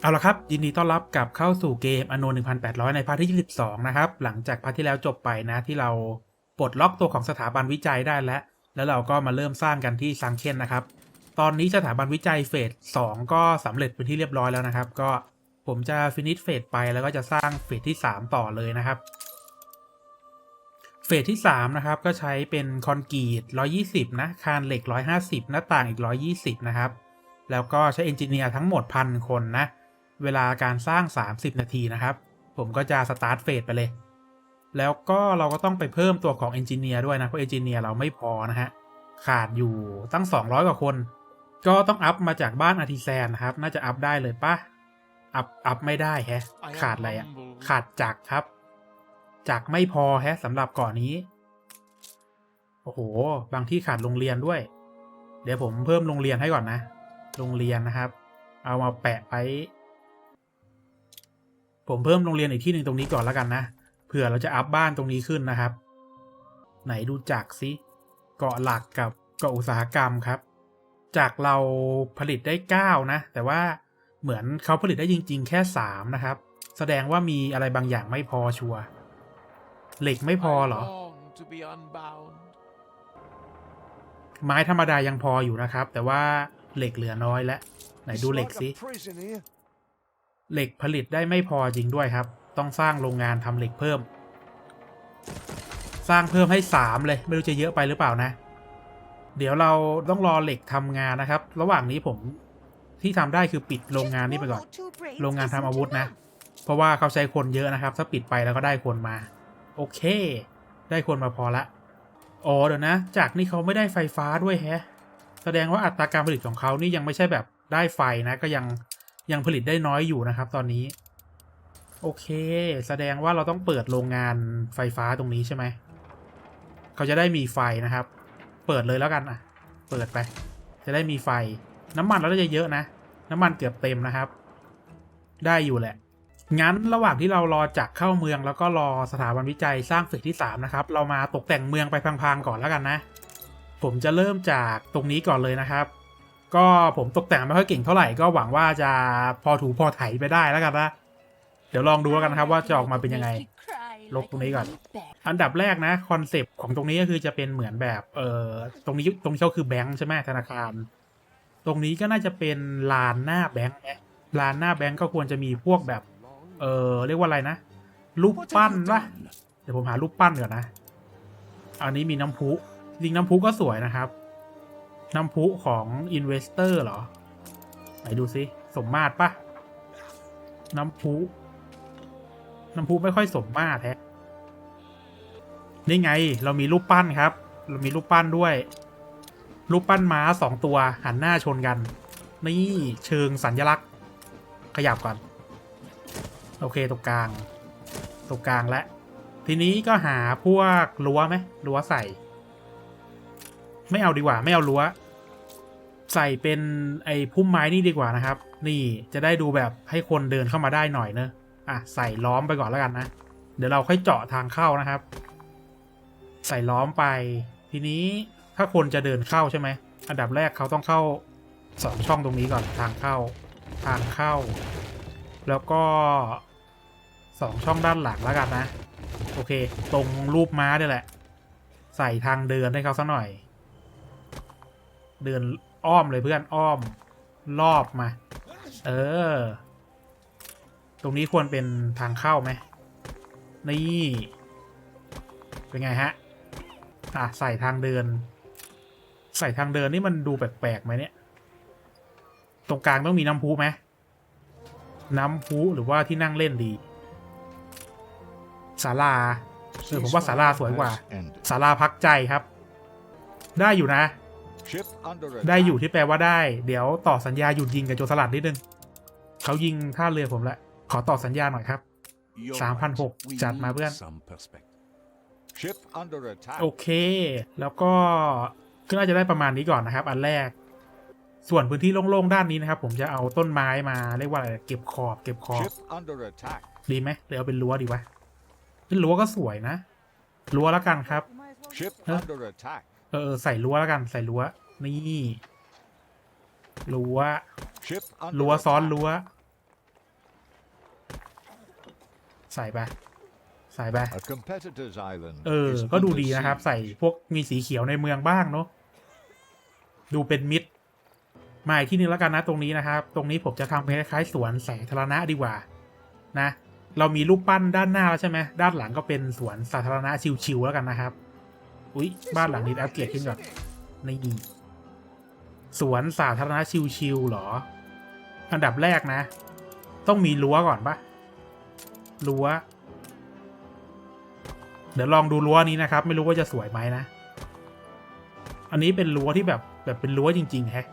เอาละครับ ยินดีต้อนรับกลับเข้าสู่เกมอโน1800 ในพาร์ทที่ 22 นะครับ หลังจากพาร์ทที่แล้วจบไปนะที่เราปลดล็อกตัวของสถาบันวิจัยได้แล้ว แล้วเราก็มาเริ่มสร้างกันที่ซังเคนนะครับ ตอนนี้สถาบันวิจัยเฟส 2 ก็สำเร็จเป็นที่เรียบร้อยแล้วนะครับ ก็ผมจะฟินิชเฟสไปแล้วก็จะสร้างเฟสที่ 3 ต่อเลยนะครับเฟสที่ 3 นะครับ ก็ใช้เป็นคอนกรีต 120 นะ คานเหล็ก 150 หน้าต่างอีก 120 นะครับ แล้วก็ใช้เอนจิเนียร์ทั้งหมดพันคนนะ เวลาการสร้าง 30 นาทีนะครับ ผมก็จะสตาร์ทเฟสไปเลย แล้วก็เราก็ต้องไปเพิ่มตัวของเอนจิเนียร์ด้วยนะ เพราะเอนจิเนียร์เราไม่พอนะฮะ ขาดอยู่ตั้ง 200 กว่าคน ก็ต้องอัพมาจากบ้านอาร์ติแซนนะครับ น่าจะอัพได้เลยปะอัพอัพไม่ได้แฮะ ขาดอะไรอะขาดจักครับจักไม่พอแฮะสำหรับเกาะนนี้ โอ้โห บางที่ขาดโรงเรียนด้วย เดี๋ยวผมเพิ่มโรงเรียนให้ก่อนนะ โรงเรียนนะครับ เอามาแปะไว้ ผมเพิ่มโรงเรียนอีกที่หนึ่งตรงนี้ก่อนแล้วกันนะ เผื่อเราจะอัพบ้านตรงนี้ขึ้นนะครับ ไหนดูจักรสิเกาะหลักกับเกาะอุตสาหกรรมครับ จากเราผลิตได้ 9 นะ แต่ว่าเหมือนเขาผลิตได้จริง ๆ แค่ 3 นะครับ แสดงว่ามีอะไรบางอย่างไม่พอชัวร์เหล็กไม่พอเหรอ ไม้ธรรมดายังพออยู่นะครับ แต่ว่าเหล็กเหลือน้อยแล้วไหนดูเหล็กสิ เหล็กผลิตได้ไม่พอจริงด้วยครับ ต้องสร้างโรงงานทำเหล็กเพิ่ม สร้างเพิ่มให้สามเลย ไม่รู้จะเยอะไปหรือเปล่านะ เดี๋ยวเราต้องรอเหล็กทำงานนะครับ ระหว่างนี้ผมที่ทำได้คือปิดโรงงานนี้ไปก่อน โรงงานทำอาวุธนะ เพราะว่าเขาใช้คนเยอะนะครับ ถ้าปิดไปแล้วก็ได้คนมา โอเค ได้คนมาพอละอ๋อเดี๋ยวนะ จากนี่เขาไม่ได้ไฟฟ้าด้วยแฮะ แสดงว่าอัตราการผลิตของเขานี่ยังไม่ใช่แบบได้ไฟนะก็ยัง ยังผลิตได้น้อยอยู่นะครับตอนนี้ โอเค แสดงว่าเราต้องเปิดโรงงานไฟฟ้าตรงนี้ใช่ไหม เขาจะได้มีไฟนะครับ เปิดเลยแล้วกันอะ เปิดไป จะได้มีไฟ น้ำมันเราจะเยอะนะ น้ำมันเกือบเต็มนะครับ ได้อยู่แหละ งั้นระหว่างที่เรารอจากเข้าเมืองแล้วก็รอสถาบันวิจัยสร้างเฟสที่3นะครับ เรามาตกแต่งเมืองไปพังๆก่อนแล้วกันนะ ผมจะเริ่มจากตรงนี้ก่อนเลยนะครับ ก็ผมตกแต่งไม่ค่อยเก่งเท่าไหร่ก็หวังว่าจะพอถูพอไถไปได้แล้วกันนะเดี๋ยวลองดูแล้วกันนะครับว่าจะออกมาเป็นยังไง ลบตรงนี้ก่อน อันดับแรกนะคอนเซปต์ของตรงนี้ก็คือจะเป็นเหมือนแบบเอ่อตรงนี้ตรงนี้ก็คือแบงค์ใช่ไหมธนาคาร ตรงนี้ก็น่าจะเป็นลานหน้าแบงค์นะลานหน้าแบงค์ก็ควรจะมีพวกแบบ เออเรียกว่าอะไรนะรูปปั้นวะเดี๋ยวผมหารูปปั้นก่อนนะ อันนี้มีน้ำพุจริงน้ำพุก็สวยนะครับ น้ำพุของอินเวสเตอร์เหรอ ไหนดูซิ สมมาตรปะน้ำพุน้ำพุไม่ค่อยสมมาตรแท้นี่ไง เรามีรูปปั้นครับ เรามีรูปปั้นด้วย รูปปั้นม้าสองตัวหันหน้าชนกัน นี่เชิงสัญลักษณ์ ขยับก่อน โอเคตรงกลาง ตรงกลางและ ทีนี้ก็หาพวกรั้วไหมรั้วใส่ ไม่เอาดีกว่า ไม่เอารั้ว ใส่เป็นไอ้พุ่มไม้นี่ดีกว่านะครับ นี่จะได้ดูแบบให้คนเดินเข้ามาได้หน่อยเนอะอะใส่ล้อมไปก่อนแล้วกันนะ เดี๋ยวเราค่อยเจาะทางเข้านะครับ ใส่ล้อมไป ทีนี้ถ้าคนจะเดินเข้าใช่ไหมอันดับแรกเขาต้องเข้าสองช่องตรงนี้ก่อนทางเข้า ทางเข้า แล้วก็สองช่องด้านหลังแล้วกันนะ โอเค ตรงรูปม้าเนี่ยแหละ ใส่ทางเดินให้เขาสักหน่อย เดินอ้อมเลยเพื่อนอ้อมรอบมา เออ ตรงนี้ควรเป็นทางเข้าไหมนี่ เป็นไงฮะ อะใส่ทางเดิน ใส่ทางเดินนี่มันดูแปลกๆไหมเนี่ย ตรงกลางต้องมีน้ำพุไหมน้ำพุหรือว่าที่นั่งเล่นดีศาลาเออผมว่าศาลาสวยกว่าศาลาพักใจครับ ได้อยู่นะ ได้อยู่ที่แปลว่าได้ เดี๋ยวต่อสัญญาหยุดยิงกับโจรสลัดนิดนึงเขายิงท่าเรือผมละ ขอต่อสัญญาหน่อยครับ3,600จัดมาเพื่อน โอเค แล้วก็ก็น่าจะได้ประมาณนี้ก่อนนะครับ อันแรก ส่วนพื้นที่โล่งๆด้านนี้นะครับ ผมจะเอาต้นไม้มาเรียกว่าอะไรเก็บขอบ เก็บขอบดีไหมหรือเอาเป็นรั้วดีวะเป็นรั้วก็สวยนะรั้วแล้วกันครับเออเออใส่รั้วแล้วกันใส่รั้ว นี่รั้วรั้วซ้อนรั้ว ใส่ไปใส่ไป A competitor's island เออ is ก็ดู under ดีนะครับ siege. ใส่พวกมีสีเขียวในเมืองบ้างเนาะดูเป็นมิตรมาอีกที่หนึงแล้วกันนะตรงนี้นะครับ ตรงนี้ผมจะทำเป็นคล้ายๆสวนสาธารณะดีกว่า นะ เรามีรูปปั้นด้านหน้าแล้วใช่ไหมด้านหลังก็เป็นสวนสาธารณะชิวๆแล้วกันนะครับ อุ๊ย บ้านหลังนี้อัปเกรดขึ้นก่อนนี่สวนสาธารณะชิวๆหรอ อันดับแรกนะ ต้องมีรั้วก่อนปะรั้ว เดี๋ยวลองดูรั้วนี้นะครับ ไม่รู้ว่าจะสวยไหมนะ อันนี้เป็นรั้วที่แบบแบบเป็นรั้วจริงๆแฮะ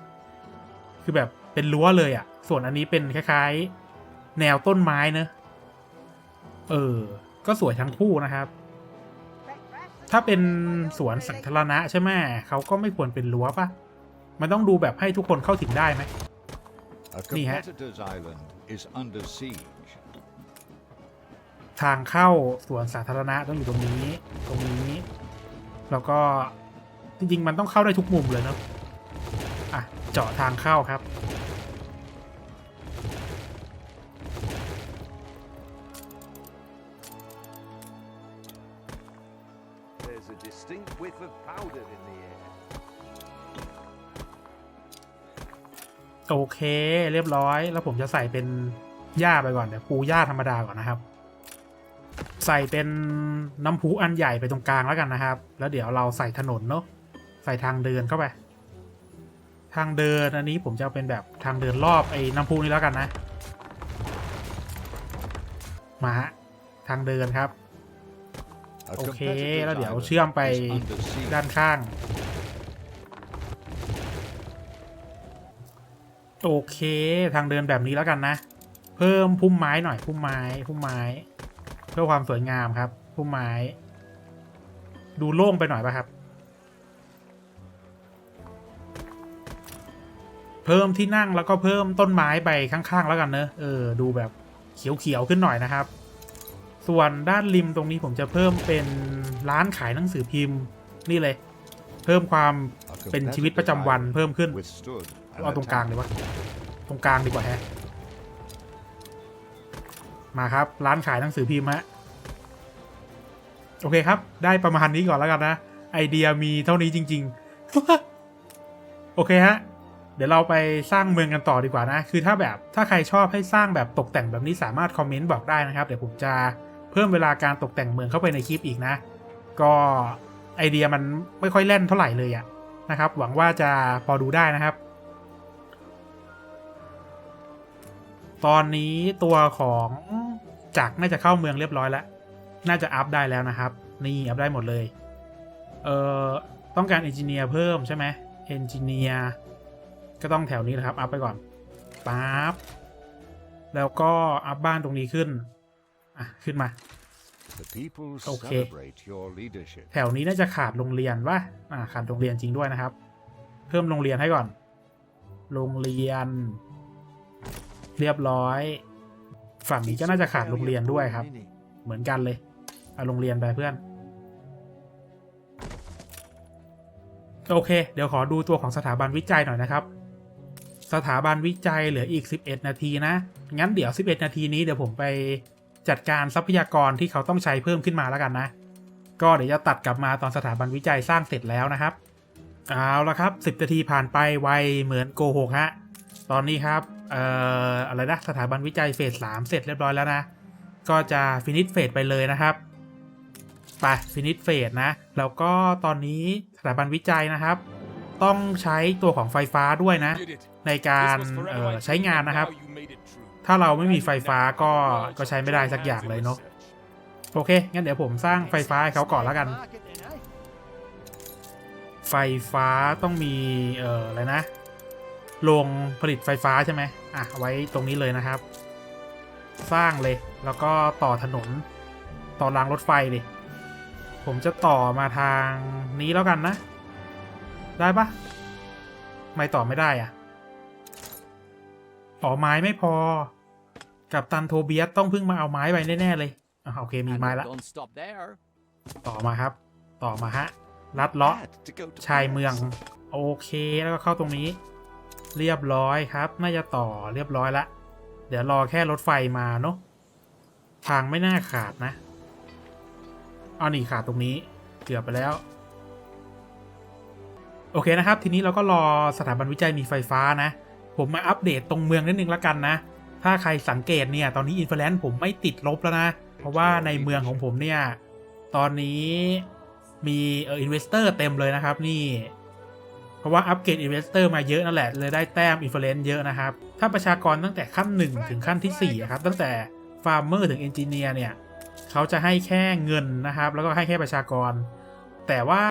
คือแบบเป็นรั้วเลยอะ่ะ ส่วนอันนี้เป็นคล้ายๆ แนวต้นไม้เนอะเออ ก็สวยทั้งคู่นะครับ ถ้าเป็นสวนสาธารณะใช่ไหมเขาก็ไม่ควรเป็นรั้วปะมันต้องดูแบบให้ทุกคนเข้าถึงได้ไหม A Ni hả? competitor's island is under siege. ทางเข้าสวนสาธารณะต้องอยู่ตรงนี้ ตรงนี้ แล้วก็จริงๆ มันต้องเข้าได้ทุกมุมเลยเนาะอะเจาะทางเข้าครับ โอเค เรียบร้อย แล้วผมจะใส่เป็นหญ้าไปก่อนเดี๋ยวปูหญ้าธรรมดาก่อนนะครับ ใส่เป็นน้ำพุอันใหญ่ไปตรงกลางแล้วกันนะครับ แล้วเดี๋ยวเราใส่ถนนเนาะใส่ทางเดินเข้าไป ทางเดินอันนี้ผมจะเอาเป็นแบบทางเดินรอบไอ้น้ำพุนี้แล้วกันนะ มาฮะทางเดินครับ A โอเค competitor's แล้วเดี๋ยว island เชื่อมไป is under siege. ด้านข้าง โอเค ทางเดินแบบนี้แล้วกันนะ เพิ่มพุ่มไม้หน่อยพุ่มไม้พุ่มไม้ เพื่อความสวยงามครับ พุ่มไม้ ดูโล่งไปหน่อยป่ะครับ เพิ่มที่นั่งแล้วก็เพิ่มต้นไม้ไปข้างๆแล้วกันเนอะเออดูแบบเขียวๆขึ้นหน่อยนะครับ ส่วนด้านริมตรงนี้ผมจะเพิ่มเป็นร้านขายหนังสือพิมพ์นี่เลย เพิ่มความเป็นชีวิตประจำวันเพิ่มขึ้น เอาตรงกลาง attack. เลยวะตรงกลางดีกว่าแฮะ มาครับ ร้านขายหนังสือพิมพ์ฮะ โอเคครับ ได้ประมาณนี้ก่อนแล้วกันนะ ไอเดียมีเท่านี้จริง ๆ โอเคฮะ เดี๋ยวเราไปสร้างเมืองกันต่อดีกว่านะ คือถ้าแบบถ้าใครชอบให้สร้างแบบตกแต่งแบบนี้สามารถคอมเมนต์บอกได้นะครับ เดี๋ยวผมจะเพิ่มเวลาการตกแต่งเมืองเข้าไปในคลิปอีกนะ ก็ไอเดียมันไม่ค่อยแล่นเท่าไหร่เลยอะนะครับ หวังว่าจะพอดูได้นะครับ ตอนนี้ตัวของจักรน่าจะเข้าเมืองเรียบร้อยแล้ว น่าจะอัพได้แล้วนะครับ นี่อัพได้หมดเลย เอ่อ ต้องการเอนจิเนียร์เพิ่มใช่ไหมเอนจิเนียร์ก็ต้องแถวนี้นะครับ อัพไปก่อนปั๊บแล้วก็อัพบ้านตรงนี้ขึ้น อะ ขึ้นมา The people Okay. celebrate your leadership. แถวนี้น่าจะขาดโรงเรียนวะอ่าขาดโรงเรียนจริงด้วยนะครับ เพิ่มโรงเรียนให้ก่อน โรงเรียน เรียบร้อย ฝั่งนี้ก็น่าจะขาดโรงเรียนด้วยครับ เหมือนกันเลยเอาโรงเรียนไปเพื่อน โอเค เดี๋ยวขอดูตัวของสถาบันวิจัยหน่อยนะครับ สถาบันวิจัยเหลืออีก 11 นาทีนะ งั้นเดี๋ยว 11 นาทีนี้เดี๋ยวผมไปจัดการทรัพยากรที่เขาต้องใช้เพิ่มขึ้นมาแล้วกันนะ ก็เดี๋ยวจะตัดกลับมาตอนสถาบันวิจัยสร้างเสร็จแล้วนะครับ เอาละครับ 10 นาทีผ่านไปไวเหมือนโกหกฮะ ตอนนี้ครับ เอ่ออะไรนะสถาบันวิจัยเฟสสามเสร็จเรียบร้อยแล้วนะ ก็จะฟินิชเฟสไปเลยนะครับไปฟินิชเฟสนะ แล้วก็ตอนนี้สถาบันวิจัยนะครับ ต้องใช้ตัวของไฟฟ้าด้วยนะ ในการเอ่อใช้งานนะครับ ถ้าเราไม่มีไฟฟ้าก็ก็ใช้ไม่ได้สักอย่างเลยเนาะโอเค งั้นเดี๋ยวผมสร้างไฟฟ้าให้เขาก่อนแล้วกัน ไฟฟ้าต้องมีเอ่ออะไรนะ โรงผลิตไฟฟ้าใช่ไหมอะไว้ตรงนี้เลยนะครับ สร้างเลยแล้วก็ต่อถนน ต่อรางรถไฟดิผมจะต่อมาทางนี้แล้วกันนะ ได้ปะไม่ต่อไม่ได้อะอ๋อไม้ไม่พอ กับตันโทเบียสต้องเพิ่งมาเอาไม้ไปแน่ๆเลยอะโอเคมีไม้ละ Don't stop there. ต่อมาครับ ต่อมาฮะลัดเลาะ Had to go to ชาย Paris. เมือง โอเคแล้วก็เข้าตรงนี้ เรียบร้อยครับ น่าจะต่อเรียบร้อยละ เดี๋ยวรอแค่รถไฟมาเนาะ ทางไม่น่าขาดนะ เอานี่ขาดตรงนี้ เกือบไปแล้ว โอเคนะครับ ทีนี้เราก็รอสถาบันวิจัยมีไฟฟ้านะ ผมมาอัปเดตตรงเมืองนิดนึงละกันนะ ถ้าใครสังเกตเนี่ย ตอนนี้อินฟลูเอนซ์ผมไม่ติดลบแล้วนะ เพราะว่าในเมืองของผมเนี่ย ตอนนี้มีเอออินเวสเตอร์เต็มเลยนะครับนี่ เพราะว่าอัปเกรดอินเวสเตอร์มาเยอะนั่นแหละ เลยได้แต้มอินฟลูเอนซ์เยอะนะครับ ถ้าประชากรตั้งแต่ขั้น 1 ถึงขั้นที่4อะครับ ตั้งแต่ฟาร์มเมอร์ถึงเอนจิเนียร์เนี่ย เขาจะให้แค่เงินนะครับ แล้วก็ให้แค่ประชากร แต่ว่า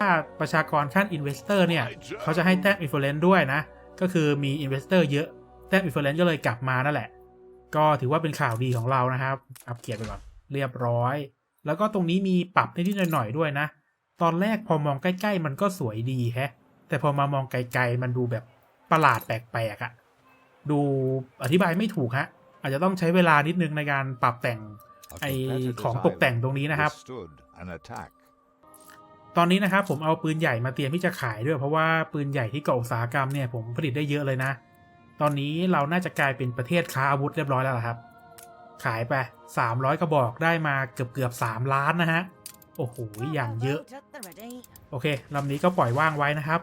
ประชากรขั้นอินเวสเตอร์เนี่ย เขาจะให้แต้มอินฟลูเอนซ์ด้วยนะ ก็คือมีอินเวสเตอร์เยอะ แต้มอินฟลูเอนซ์ก็เลยกลับมานั่นแหละ ก็ถือว่าเป็นข่าวดีของเรานะครับ อัปเกรดไปก่อน เรียบร้อย แล้วก็ตรงนี้มีปรับนิดๆหน่อยๆด้วยนะ ตอนแรกพอมองใกล้ ๆ มันก็สวยดีแฮะ แต่พอมามองไกลๆ มันดูแบบประหลาดแปลกๆอะดูอธิบายไม่ถูกฮะ อาจจะต้องใช้เวลานิดนึงในการปรับแต่ง A ไอ competitor's ของตกแต่ง island ตรงนี้นะครับ withstood an attack. ตอนนี้นะครับผมเอาปืนใหญ่มาเตรียมที่จะขายด้วย เพราะว่าปืนใหญ่ที่เก่าอุตสาหกรรมเนี่ยผมผลิตได้เยอะเลยนะ ตอนนี้เราน่าจะกลายเป็นประเทศค้าอาวุธเรียบร้อยแล้วล่ะครับ ขายไป 300 กระบอกได้มาเกือบเกือบๆ3ล้านนะฮะ โอ้โหอย่างเยอะ โอเคลำนี้ก็ปล่อยว่างไว้นะครับ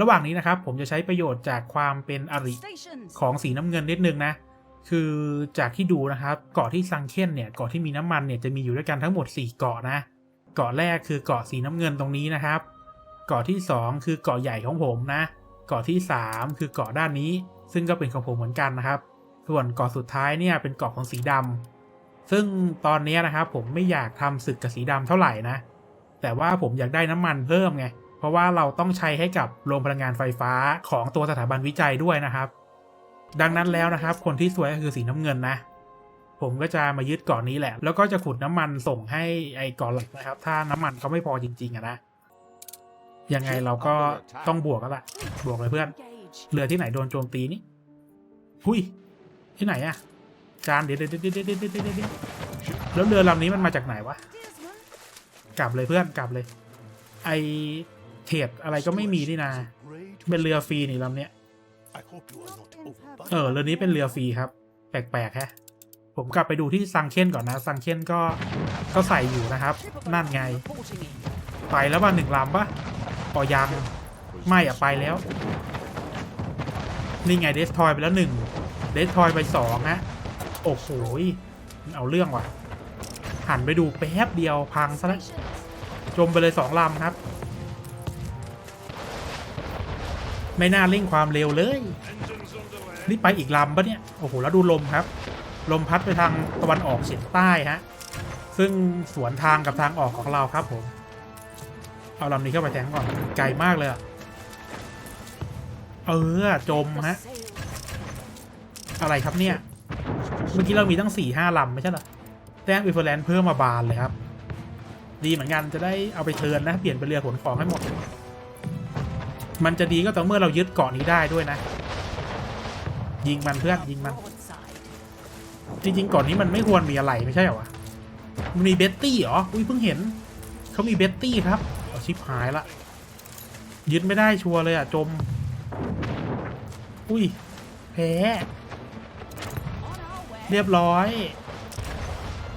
ระหว่างนี้นะครับผมจะใช้ประโยชน์จากความเป็นอริของสีน้ำเงินนิดนึงนะ คือจากที่ดูนะครับเกาะที่ซังเคนเนี่ยเกาะที่มีน้ำมันเนี่ยจะมีอยู่ด้วยกันทั้งหมด 4 เกาะนะ เกาะแรกคือเกาะสีน้ำเงินตรงนี้นะครับ เกาะที่ 2 คือเกาะใหญ่ของผมนะ เกาะที่ 3 คือเกาะด้านนี้ ซึ่งก็เป็นของผมเหมือนกันนะครับ ส่วนเกาะสุดท้ายเนี่ยเป็นเกาะของสีดำซึ่งตอนนี้นะครับผมไม่อยากทำศึกกับสีดำเท่าไหร่นะ แต่ว่าผมอยากได้น้ำมันเพิ่มไงเพ ราะว่าเราต้องใช้ให้กับโรงพลังงานไฟฟ้าของตัวสถาบันวิจัยด้วยนะครับ ดังนั้นแล้วนะครับ คนที่สวยก็คือสีน้ำเงินนะ ผมก็จะมายึดเกาะนนี้แหละ แล้วก็จะขุดน้ำมันส่งให้ไอ้เกาะหลักนะครับ ถ้าน้ำมันเขาไม่พอจริงๆอะนะยังไงเราก็ต้องบวกแล้วล่ะบวกเลยเพื่อนเรือที่ไหนโดนโจมตีนี่หุยที่ไหนอะจานเดี๋ยวเดี๋ยวเดี๋ยวเดี๋ยวเดี๋ยวเดี๋ยวเดี๋ยวแล้วเรือลำนี้มันมาจากไหนวะ กลับเลยเพื่อนกลับเลย ไอ เทรดอะไรก็ไม่มีนี่นา เป็นเรือฟรีนี่ลำเนี้ย I hope you are not overburdened. เออเรือนี้เป็นเรือฟรีครับ แปลกๆแฮะ ผมกลับไปดูที่ซังเคนก่อนนะซังเคนก็ก็ใส่อยู่นะครับ นั่นไง ไปแล้วว่าหนึ่งลำปะปอยังไม่อะไปแล้ว นี่ไงเดสทอยไปแล้วหนึ่งเดสทอยไปสองฮะโอ้โหยมันเอาเรื่องว่ะ หันไปดูแป๊บเดียวพังซะแล้วจมไปเลยสองลำครับ ไม่น่าเร่งความเร็วเลย นี่ไปอีกลำปะเนี่ย โอ้โห แล้วดูลมครับ ลมพัดไปทางตะวันออกเฉียงใต้ฮะ ซึ่งสวนทางกับทางออกของเราครับผม เอาลำนี้เข้าไปแทงก่อน ไกลมากเลยอะเออ จมฮะ อะไรครับเนี่ย เมื่อกี้เรามีตั้งสี่ห้าลำไม่ใช่เหรอ แต้มอินฟลูเอนซ์เพิ่มมาบานเลยครับ ดีเหมือนกันจะได้เอาไปเทินนะ เปลี่ยนเป็นเรือขนของให้หมด มันจะดีก็ต่อเมื่อเรายึดเกาะนี้ได้ด้วยนะ ยิงมันเพื่อนยิงมัน จริงๆเก่อนนี้มันไม่ควรมีอะไรไม่ใช่เหรอวะมันมีเบตตี้เหรออุ้ยเพิ่งเห็นเขามีเบตตี้ครับเอาชิปหายละยึดไม่ได้ชัวร์เลยอะจม อุ้ยแพ้เรียบร้อย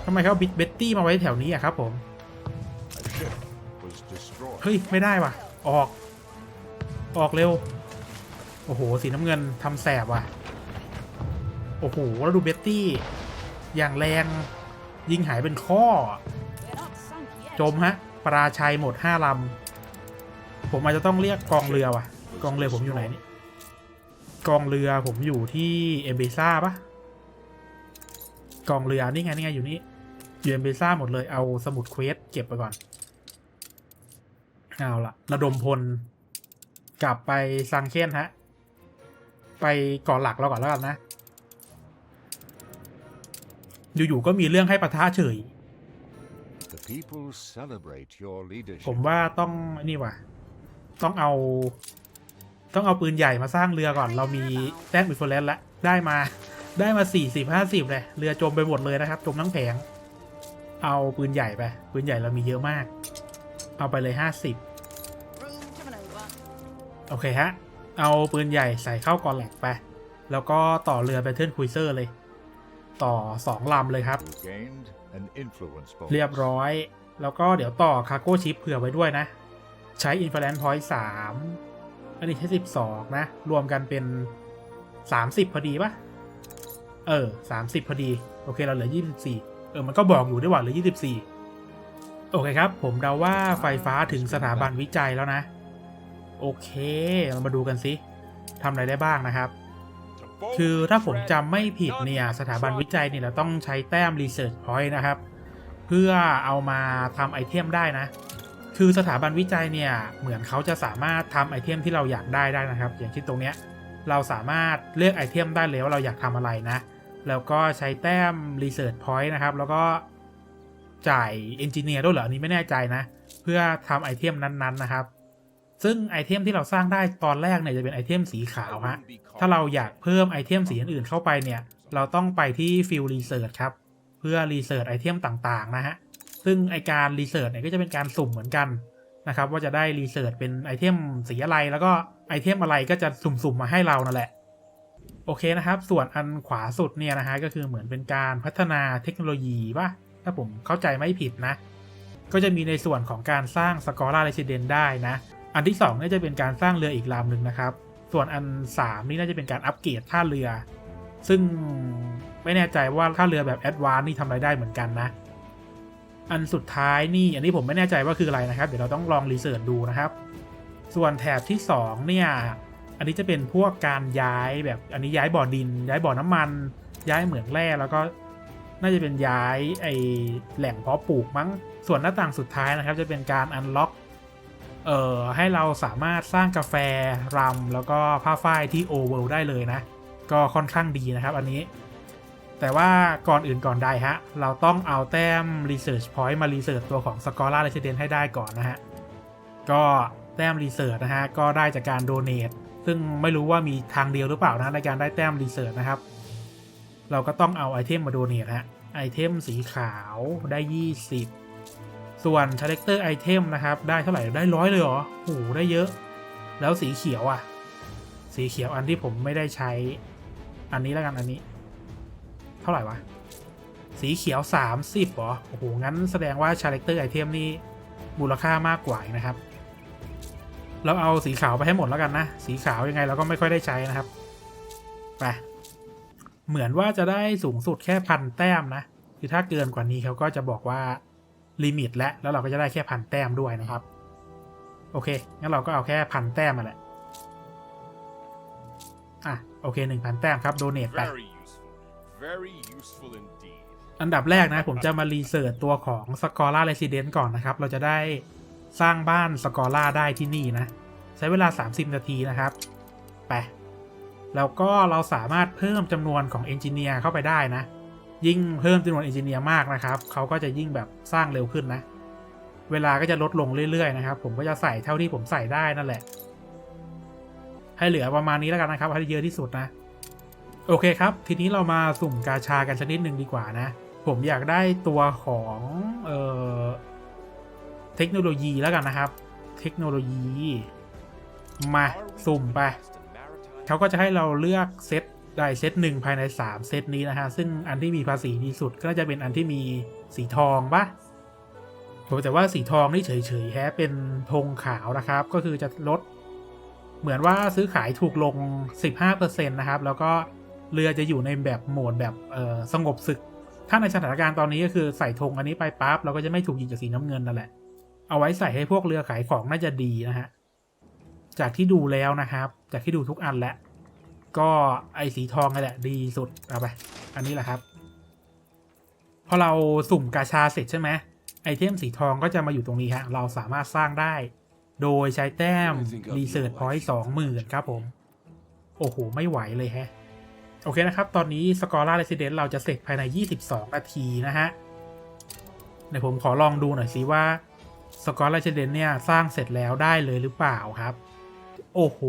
ทำไมเขาบิดเบตตี้มาไว้แถวนี้อะครับผม เฮ้ย ไม่ได้ว่ะ ออก ออกเร็ว โอ้โห สีน้ำเงินทำแสบว่ะ โอ้โห แล้วดูเบตตี้ อย่างแรง ยิงหายเป็นข้อ จมฮะ ปราชัยหมดห้าลำ ผมอาจจะต้องเรียกกองเรือว่ะ กองเรือผมอยู่ไหนนี่ กองเรือผมอยู่ที่เอเบซ่าปะกองเรือนี่ไงนี่ไงอยู่นี่อยู่เอเบซ่าหมดเลย เอาสมุดเควสเก็บไปก่อน เอาละระดมพล กลับไปซังเคนฮะ ไปก่อนหลักเราก่อนแล้วกันนะ อยู่ๆก็มีเรื่องให้ปะทะเฉย The people celebrate your ผม leadership. ว่าต้องนี่ว่ะ ต้องเอา ต้องเอาปืนใหญ่มาสร้างเรือก่อน เรามีแต้มอินฟลูเอนซ์แล้วได้มาได้มาสี่สิบห้าสิบเลย เรือจมไปหมดเลยนะครับ จมทั้งแผง เอาปืนใหญ่ไป ปืนใหญ่เรามีเยอะมาก เอาไปเลยห้าสิบ โอเคฮะ เอาปืนใหญ่ใส่เข้ากอนแหลกไป แล้วก็ต่อเรือไปเทิร์นคุยเซอร์เลย ต่อ2ลำเลยครับ You gained an influence bonus. เรียบร้อย แล้วก็เดี๋ยวต่อคาร์โก้ชิปเผื่อไว้ด้วยนะ ใช้ Inference Point 3อันนี้ใช้12นะ รวมกันเป็น30พอดีปะเออ30พอดี โอเคเราเหลือ24เออ มันก็บอกอยู่ด้วยว่าเหลือ24โอเคครับ ผมเดาว่าไฟฟ้าถึงสถาบันวิจัยแล้วนะ โอเค เรามาดูกันสิทำอะไรได้บ้างนะครับ คือถ้าผมจำไม่ผิดเนี่ย สถาบันวิจัยเนี่ยเราต้องใช้แต้ม Research Point นะครับ เพื่อเอามาทำไอเทมได้นะ คือสถาบันวิจัยเนี่ย เหมือนเขาจะสามารถทำไอเทมที่เราอยากได้ได้นะครับ อย่างที่ตรงเนี้ย เราสามารถเลือกไอเทมได้เลยว่าเราอยากทำอะไรนะ แล้วก็ใช้แต้ม Research Point นะครับ แล้วก็จ่ายเอนจิเนียร์ด้วยเหรอ อันนี้ไม่แน่ใจนะ เพื่อทำไอเทมนั้นๆนะครับ ซึ่งไอเทมที่เราสร้างได้ตอนแรกเนี่ยจะเป็นไอเทมสีขาวฮะ ถ้าเราอยากเพิ่มไอเทมสีอื่นๆเข้าไปเนี่ย เราต้องไปที่ Field Research ครับ เพื่อ Research ไอเทมต่างๆนะฮะ ซึ่งไอการ Research เนี่ยก็จะเป็นการสุ่มเหมือนกันนะครับว่าจะได้ Research เป็นไอเทมสีอะไร แล้วก็ไอเทมอะไรก็จะสุ่มๆมาให้เรานั่นแหละ โอเคนะครับ ส่วนอันขวาสุดเนี่ยนะฮะก็คือเหมือนเป็นการพัฒนาเทคโนโลยีป่ะ ถ้าผมเข้าใจไม่ผิดนะ ก็จะมีในส่วนของการสร้างสกอร่าเรซิเดนได้นะ อันที่2นี่ยจะเป็นการสร้างเรืออีกลำหนึ่งนะครับ ส่วนอัน 3 นี่น่าจะเป็นการอัปเกรดท่าเรือ ซึ่งไม่แน่ใจว่าท่าเรือแบบแอดวานนี่ทำอะไรได้เหมือนกันนะ อันสุดท้ายนี่อันนี้ผมไม่แน่ใจว่าคืออะไรนะครับ เดี๋ยวเราต้องลองรีเสิร์ชดูนะครับ ส่วนแถบที่2เนี่ยอันนี้จะเป็นพวกการย้ายแบบอันนี้ย้ายบ่อดิน ย้ายบ่อน้ำมัน ย้ายเหมืองแร่แล้วก็น่าจะเป็นย้ายไอแหล่งเพาะปลูกมั้งส่วนหน้าต่างสุดท้ายนะครับ จะเป็นการอันล็อก เอ่อให้เราสามารถสร้างกาแฟรำแล้วก็ผ้าฝ้ายที่โอเวลได้เลยนะ ก็ค่อนข้างดีนะครับอันนี้ แต่ว่าก่อนอื่นก่อนใดฮะ เราต้องเอาแต้ม Research Point มา Research ตัวของ Scholar Resident ให้ได้ก่อนนะฮะ ก็แต้ม Research นะฮะ ก็ได้จากการ Donate ซึ่งไม่รู้ว่ามีทางเดียวหรือเปล่านะในการได้แต้ม Research นะครับ เราก็ต้องเอาไอเทมมา Donate ฮะไอเทมสีขาวได้ 20 ส่วน Character Item นะครับ ได้เท่าไหร่ได้ร้อยเลยเหรอโอ้โหได้เยอะ แล้วสีเขียวอะ สีเขียวอันที่ผมไม่ได้ใช้ อันนี้แล้วกันอันนี้ เท่าไหร่วะ สีเขียว 30เหรอโอ้โห งั้นแสดงว่า Character Item นี่มูลค่ามากกว่าอีกนะครับ เราเอาสีขาวไปให้หมดแล้วกันนะ สีขาวยังไงเราก็ไม่ค่อยได้ใช้นะครับ ไป เหมือนว่าจะได้สูงสุดแค่พันแต้มนะ คือถ้าเกินกว่านี้เขาก็จะบอกว่า ลิมิตและแล้วเราก็จะได้แค่พันแต้มด้วยนะครับ โอเค งั้นเราก็เอาแค่พันแต้มมาแหละ อะ โอเคหนึ่งพันแต้มครับโดเนทไป Very useful. Very useful indeed. อันดับแรกนะ ผมจะมารีเสิร์ชตัวของ s c o l a Resident ก่อนนะครับ เราจะได้สร้างบ้าน s c o l a ได้ที่นี่นะ ใช้เวลา 30 นาทีนะครับไปแล้วก็เราสามารถเพิ่มจำนวนของเอนจิเนียร์เข้าไปได้นะ ยิ่งเพิ่มจำนวนเอนจิเนียร์มากนะครับ เขาก็จะยิ่งแบบสร้างเร็วขึ้นนะ เวลาก็จะลดลงเรื่อยๆนะครับ ผมก็จะใส่เท่าที่ผมใส่ได้นั่นแหละ ให้เหลือประมาณนี้แล้วกันนะครับให้เยอะที่สุดนะ โอเคครับ ทีนี้เรามาสุ่มกาชากันชนิดหนึ่งดีกว่านะ ผมอยากได้ตัวของเอ่อเทคโนโลยีแล้วกันนะครับ เทคโนโลยี มาสุ่มไป เขาก็จะให้เราเลือกเซต ได้เซตหนึ่งภายใน 3 เซตนี้นะฮะ ซึ่งอันที่มีภาษีดีสุดก็น่าจะเป็นอันที่มีสีทองปะโหแต่ว่าสีทองนี่เฉยๆแฮะเป็นธงขาวนะครับ ก็คือจะลด เหมือนว่าซื้อขายถูกลง 15%นะครับ แล้วก็เรือจะอยู่ในแบบโหมดแบบสงบศึก ถ้าในสถานการณ์ตอนนี้ก็คือใส่ธงอันนี้ไปปั๊บเราก็จะไม่ถูกยิงจากสีน้ำเงินนั่นแหละ เอาไว้ใส่ให้พวกเรือขายของน่าจะดีนะฮะ จากที่ดูแล้วนะครับ จากที่ดูทุกอันแล้ว ก็ไอสีทองนี่แหละ ดีสุด เอาไป อันนี้แหละครับ พอเราสุ่มกาชาเสร็จใช่ไหมไอเทมสีทองก็จะมาอยู่ตรงนี้ฮะ เราสามารถสร้างได้ โดยใช้แต้มรีเสิร์ชพอยต์สองหมื่นครับผม โอ้โห ไม่ไหวเลยแฮะ โอเคนะครับ ตอนนี้สกอร่าเรส i เดนต์เราจะเสร็จภายใน 22 นาทีนะฮะเดี๋ยวผมขอลองดูหน่อยสิว่าสกอร่าเรส i เดนต์เนี่ย สร้างเสร็จแล้วได้เลยหรือเปล่าครับ โอ้โห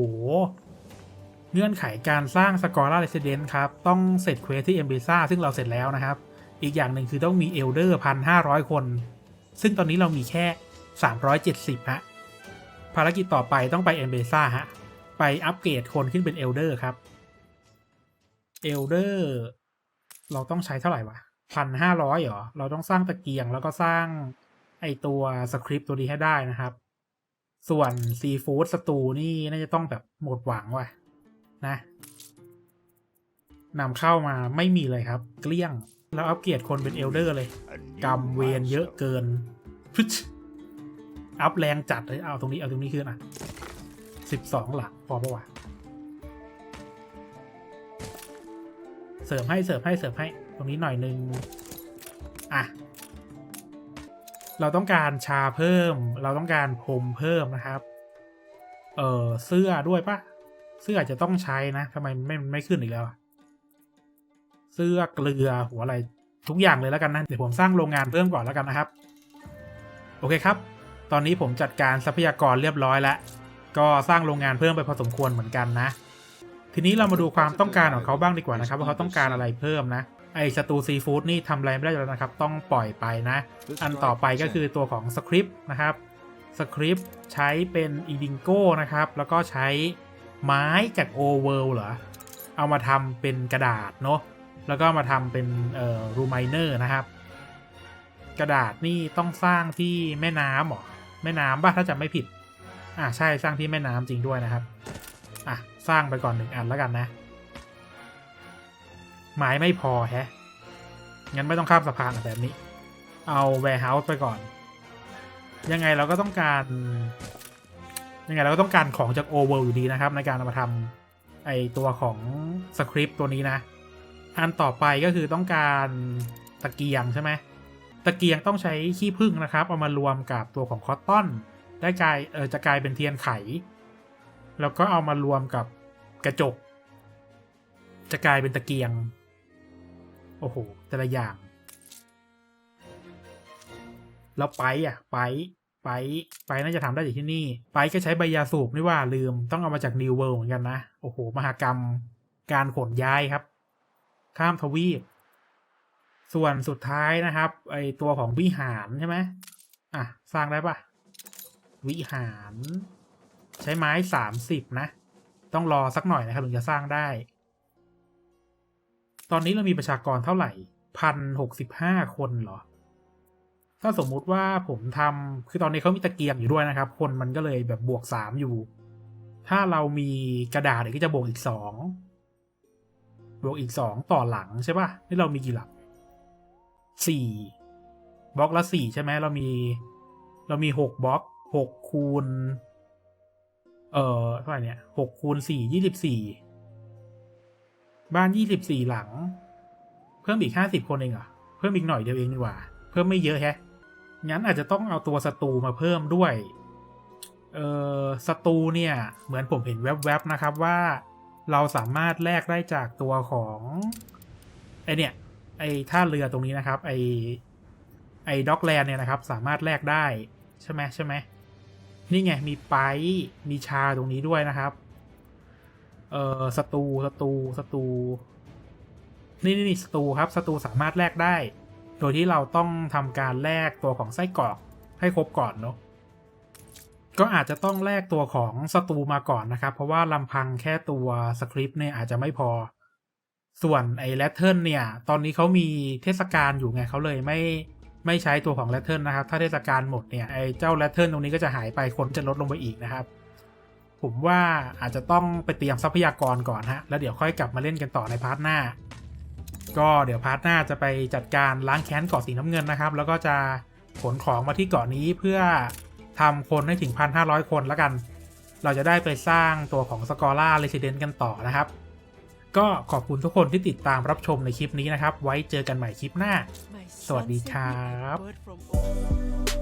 เงื่อนไขการสร้างสกอร่าเรส i เดนต์ครับ ต้องเสร็จเควสที่เอมเบซ่าซึ่งเราเสร็จแล้วนะครับ อีกอย่างหนึ่งคือต้องมีเอลเดอร์พันห้าร้อยคน ซึ่งตอนนี้เรามีแค่ 370 ฮะ ภารกิจต่อไปต้องไปเอมเบซ่าฮะ ไปอัปเกรดคนขึ้นเป็นเอลเดอร์ครับเอลเดอร์เราต้องใช้เท่าไหร่วะพันห้าร้อยเหรอ เราต้องสร้างตะเกียงแล้วก็สร้างไอตัวสคริปต์ตัวนี้ให้ได้นะครับ ส่วนซีฟู้ดสตูนี่น่าจะต้องแบบหมดหวังว่ะ นะนำเข้ามาไม่มีเลยครับ เกลี้ยง แล้วอัปเกรดคนเป็นเอลเดอร์เลยกรรมเวรเยอะเกินพึชอัพแรงจัดเลยเอาตรงนี้เอาตรงนี้ขึ้นอะสิบสองหลักพอปะวะเสริมให้เสริมให้เสริมให้ตรงนี้หน่อยนึงอะเราต้องการชาเพิ่ม เราต้องการพรมเพิ่มนะครับ เออเสื้อด้วยปะ เสื้อาจจะต้องใช้นะทำไมไม่ไม่ขึ้นอีกแล้ว เสื้อเกลือหัวอะไรทุกอย่างเลยแล้วกันนะเดี๋ยวผมสร้างโรงงานเพิ่มก่อนแล้วกันนะครับ โอเคครับ ตอนนี้ผมจัดการทรัพยากรเรียบร้อยแล้ว ก็สร้างโรงงานเพิ่มไปพอสมควรเหมือนกันนะ ทีนี้เรามาดูความต้องการของเขาบ้างดีกว่านะครับ ว่าเขาต้องการอะไรเพิ่มนะไอสตูซีฟู้ดนี่ทำอะไรไม่ได้แล้วนะครับ ต้องปล่อยไปนะ อันต่อไปก็คือตัวของสคริปต์นะครับสคริปต์ใช้เป็นอีดิงโก้นะครับ แล้วก็ใช้ ไม้จากโอเวิลเหรอ เอามาทำเป็นกระดาษเนาะแล้วก็มาทำเป็นเอ่อรูไมเนอร์นะครับ กระดาษนี่ต้องสร้างที่แม่น้ำเหรอแม่น้ำป่ะถ้าจำไม่ผิด อ่าใช่สร้างที่แม่น้ำจริงด้วยนะครับ อะสร้างไปก่อนหนึ่งอันแล้วกันนะ ไม้ไม่พอแฮะ งั้นไม่ต้องข้ามสะพานแบบนี้ เอา warehouse ไปก่อน ยังไงเราก็ต้องการ ยังไงเราก็ต้องการของจาก Overworld อยู่ดีนะครับ ในการเอามาทำไอตัวของสคริปต์ตัวนี้นะ อันต่อไปก็คือต้องการตะเกียงใช่ไหมตะเกียงต้องใช้ขี้ผึ้งนะครับ เอามารวมกับตัวของคอตตอน ได้กลายเออจะกลายเป็นเทียนไข แล้วก็เอามารวมกับกระจก จะกลายเป็นตะเกียง โอ้โหแต่ละอย่าง แล้วไปอะไป ไปไปน่าจะทำได้จากที่นี่ ไปก็ใช้ใบยาสูบนี่ว่าลืม ต้องเอามาจากนิวเวิลด์เหมือนกันนะ โอ้โห มหากรรมการขนย้ายครับ ข้ามทวีป ส่วนสุดท้ายนะครับ ไอตัวของวิหารใช่ไหมอะ สร้างได้ปะวิหาร ใช้ไม้สามสิบนะ ต้องรอสักหน่อยนะครับถึงจะสร้างได้ ตอนนี้เรามีประชากรเท่าไหร่พันหกสิบห้าคนเหรอ ถ้าสมมุติว่าผมทำคือตอนนี้เขามีตะเกียงอยู่ด้วยนะครับ คนมันก็เลยแบบบวกสามอยู่ ถ้าเรามีกระดาษเนี่ยก็จะบวกอีกสองบวกอีกสองต่อหลังใช่ปะนี่เรามีกี่หลังสี่บล็อกละสี่ใช่ไหมเรามี เรามีหกบล็อกหกคูณ เอ่อเท่าไหร่เนี่ยหกคูณสี่ยี่สิบสี่บ้านยี่สิบสี่หลัง เพิ่มอีกห้าสิบคนเองเหรอเพิ่มอีกหน่อยเดียวเองดีกว่า เพิ่มไม่เยอะแฮะ งั้นอาจจะต้องเอาตัวสตูมาเพิ่มด้วย เอ่อสตูเนี่ย เหมือนผมเห็นแวบๆนะครับว่า เราสามารถแลกได้จากตัวของไอเนี่ยไอท่าเรือตรงนี้นะครับ ไอไอด็อกแลนเนี่ยนะครับ สามารถแลกได้ใช่ไหมใช่ไหมนี่ไงมีไปมีชาตรงนี้ด้วยนะครับ เอ่อสตูสตูสตูนี่นี่นี่สตูครับสตูสามารถแลกได้ โดยที่เราต้องทำการแลกตัวของไส้กรอกให้ครบก่อนเนาะก็อาจจะต้องแลกตัวของสตูมาก่อนนะครับ เพราะว่าลำพังแค่ตัวสคริปต์เนี่ยอาจจะไม่พอ ส่วนไอ้แรตเทิลเนี่ย ตอนนี้เขามีเทศกาลอยู่ไงเขาเลยไม่ไม่ใช้ตัวของแรตเทิลนะครับ ถ้าเทศกาลหมดเนี่ยไอ้เจ้าแรตเทิลตรงนี้ก็จะหายไปคนจะลดลงไปอีกนะครับ ผมว่าอาจจะต้องไปเตรียมทรัพยากรก่อนฮะแล้วเดี๋ยวค่อยกลับมาเล่นกันต่อในพาร์ทหน้า ก็เดี๋ยวพาร์ทหน้าจะไปจัดการล้างแค้นเกาะสีน้ำเงินนะครับ แล้วก็จะขนของมาที่เกาะนี้เพื่อทำคนให้ถึง 1,500 คนแล้วกัน เราจะได้ไปสร้างตัวของสกอร่าเรส i เดนต์กันต่อนะครับ ก็ขอบคุณทุกคนที่ติดตามรับชมในคลิปนี้นะครับ ไว้เจอกันใหม่คลิปหน้า My Sawasdee son sent me a krap. bird from